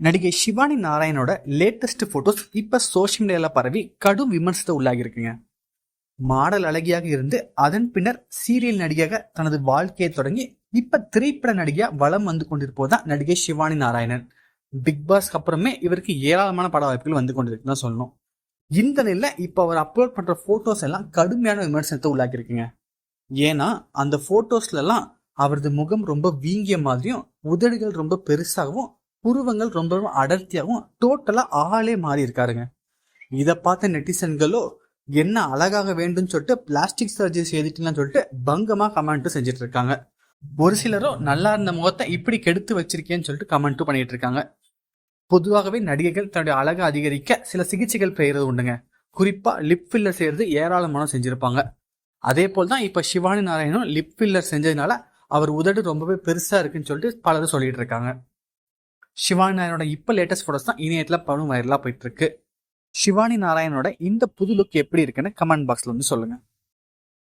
நடிகை சிவானி நாராயணோட latest photos இப்ப சோஷியல் மீடியால பரவி கடும் விமர்சனத்தை உள்ளாகி இருக்குங்க மாடல் அழகியாக இருந்து அதன் பின்னர் சீரியல் நடிகையாக தனது வாழ்க்கையை தொடங்கி இப்ப திரைப்பட நடிகையா வளம் வந்து கொண்டிருப்பதுதான் நடிகை சிவானி நாராயணன். பிக் பாஸ்க்கு அப்புறமே இவருக்கு ஏராளமான பட வாய்ப்புகள் வந்து கொண்டிருக்கு தான் சொல்லணும். இந்த நிலையில இப்ப அவர் அப்லோட் பண்ற போட்டோஸ் எல்லாம் கடுமையான விமர்சனத்தை உள்ளாக்கி இருக்குங்க ஏன்னா அந்த போட்டோஸ்ல எல்லாம் அவரது முகம் ரொம்ப வீங்கிய மாதிரியும் உதடுகள் ரொம்ப பெருசாகவும் புருவங்கள் ரொம்ப ரொம்ப அடர்த்தியாகவும் டோட்டலாக ஆளே மாறி இருக்காருங்க இதை பார்த்த நெட்டிசன்களோ என்ன அழகாக வேண்டும் சொல்லிட்டு பிளாஸ்டிக் சர்ஜரி செய்துட்டுலாம் சொல்லிட்டு பங்கமாக கமெண்ட்டும் செஞ்சுட்டு இருக்காங்க ஒரு சிலரோ நல்லா இருந்த முகத்தை இப்படி கெடுத்து வச்சிருக்கேன்னு சொல்லிட்டு கமெண்ட்டும் பண்ணிட்டு இருக்காங்க பொதுவாகவே நடிகைகள் தன்னுடைய அழகை அதிகரிக்க சில சிகிச்சைகள் பெய்யறது உண்டுங்க. குறிப்பா லிப் ஃபில்லர் செய்யறது ஏராளமான செஞ்சிருப்பாங்க. அதே போல் தான் இப்போ சிவானி நாராயணும் லிப் ஃபில்லர் செஞ்சதுனால அவர் உதடு ரொம்பவே பெருசா இருக்குன்னு சொல்லிட்டு பலரும் சொல்லிட்டு இருக்காங்க சிவானி நாராயணோட இப்போ லேட்டஸ்ட் ஃபோட்டோஸ் தான் இணையத்தில் பணம் வைரலாக போயிட்டு இருக்கு. சிவானி நாராயணோட இந்த புது லுக் எப்படி இருக்குன்னு கமெண்ட் பாக்ஸில் வந்து சொல்லுங்கள்